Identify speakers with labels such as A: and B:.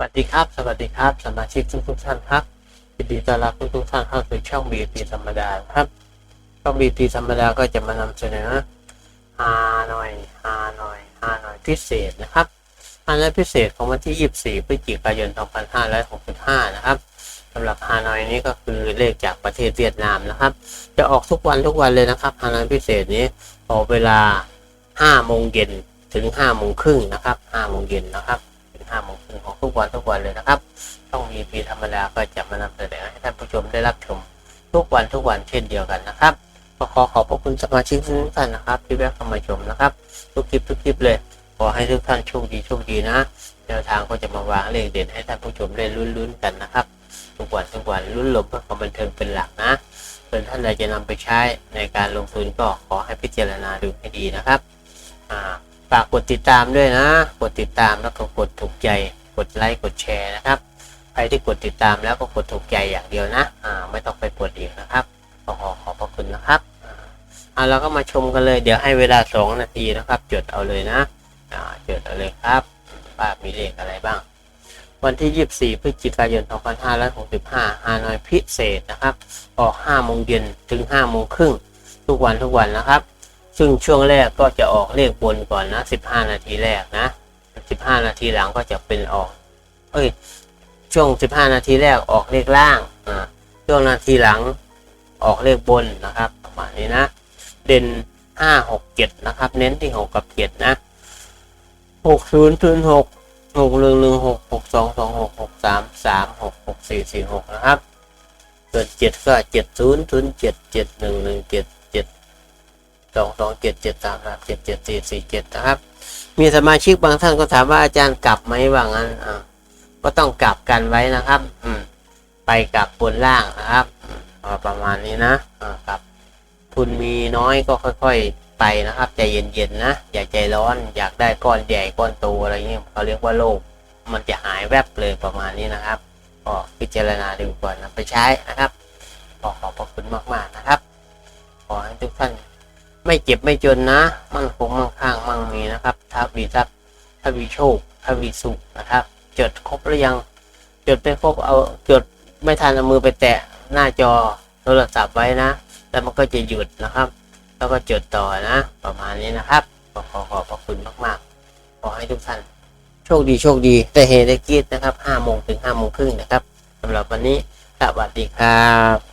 A: วัสดีครับ สวัสดีครับ สมาชิกทุกทุกๆท่านครับยินดีต้อนรับทุกทุกๆท่านเข้าสู่ช่องบีพีธรรมดาครับ ช่องบีพีธรรมดาก็จะมานำเสนอฮาหน่อยฮาหน่อยฮาหน่อยพิเศษนะครับฮาหน่อยพิเศษของวันที่ 24พฤศจิกายน 2565 นะครับสำหรับฮานอยนี้ก็คือเลขจากประเทศเวียดนามนะครับ จะออกทุกวันทุกวันเลยนะครับฮานอยพิเศษนี้ออกเวลา5โมงเย็นถึง5โมงครึ่งนะครับ5โมงเย็นนะครับ ถึง5โมงครึ่งของทุกวันทุกวันเลยนะครับช่อง EP ธรรมดาก็จะมานำเสนอให้ท่านผู้ชมได้รับชมทุกวันทุกวันเช่นเดียวกันนะครับก็ขอขอบพระคุณสมาชิกทุกท่านนะครับ ที่แวะเข้ามาชมนะครับ ทุกคลิปทุกคลิปเลย ขอให้ทุกท่านโชคดีโชคดีนะแนวทางก็จะมาวางเลขเด่นให้ท่านผู้ชมได้ลุ้นๆกันนะครับ ทุกวันทุกวันลุ้นหลบเพื่อความบันเทิงเป็นหลักนะส่วนท่านใดจะนำไปใช้ในการลงทุนก็ขอให้พิจารณาดูให้ดีนะครับอ่า ฝากกดติดตามด้วยนะ กดติดตามแล้วก็กดถูกใจ กดไลค์กดแชร์นะครับ ใครที่กดติดตามแล้วก็กดถูกใจอย่างเดียวนะ อ่า ไม่ต้องไปกดอีกนะครับ ขอขอขอบพระคุณนะครับอ่าอ่าเราก็มาชมกันเลย เดี๋ยวให้เวลาสองนาทีนะครับ จดเอาเลยนะ อ่า จดเอาเลยครับว่ามีเลขอะไรบ้าง วันที่ 24 พฤศจิกายน 2565ฮานอยพิเศษนะครับ ออก5โมงเย็นถึง5โมงครึ่งทุกวันทุกวันนะครับ ซึ่งช่วงแรกก็จะออกเลขบนก่อนนะ 15 นาทีแรกนะ 15 นาทีหลังก็จะเป็นออก เอ้ย ช่วง 15 นาทีแรกออกเลขล่าง อ่า ช่วงนาทีหลังออกเลขบนนะครับ ประมาณนี้นะ เด่น 5 6 7 นะครับ เน้นที่ 6 กับ 7 นะ 6 0 0 6 6 1 1 6 6 2 2 6 6 3 3 6 6 4 4 6 นะครับ ส่วน7ก็ 7 0 0 7 7 1 1 7 สองสองเจ็ดเจ็ดสามสามเจ็ดเจ็ดสี่สี่เจ็ดนะครับ มีสมาชิกบางท่านก็ถามว่าอาจารย์กลับไหมว่างั้นอ่าก็ต้องกลับกันไว้นะครับ อืม ไปกลับบนล่างนะครับประมาณนี้นะอ่าครับ ทุนมีน้อยก็ค่อย ๆ ไปนะครับใจเย็นๆนะอย่าใจร้อนอยากได้ก้อนใหญ่ก้อนโตอะไรเงี้ยเขาเรียกว่าโลภมันจะหายแวบเลยประมาณนี้นะครับก็พิจารณาดูก่อนนะไปใช้นะครับขอขอบพระคุณมากๆนะครับ ไม่เจ็บไม่จนนะมั่งคงมั่งคั่งมั่งมีนะครับถ้ามีทรัพย์ถ้ามีโชคถ้ามีสุขนะครับ จดครบหรือยังจดไม่ครบเอาจดไม่ทันเอามือไปแตะหน้าจอโทรศัพท์ไว้นะ แล้วมันก็จะหยุดนะครับ แล้วก็จดต่อนะ ประมาณนี้นะครับขอขอขอบพระคุณมากๆ ขอให้ทุกท่านโชคดีโชคดีแต่เฮได้กีดนะครับ5โมงถึง5โมงครึ่งนะครับสำหรับวันนี้สวัสดีครับ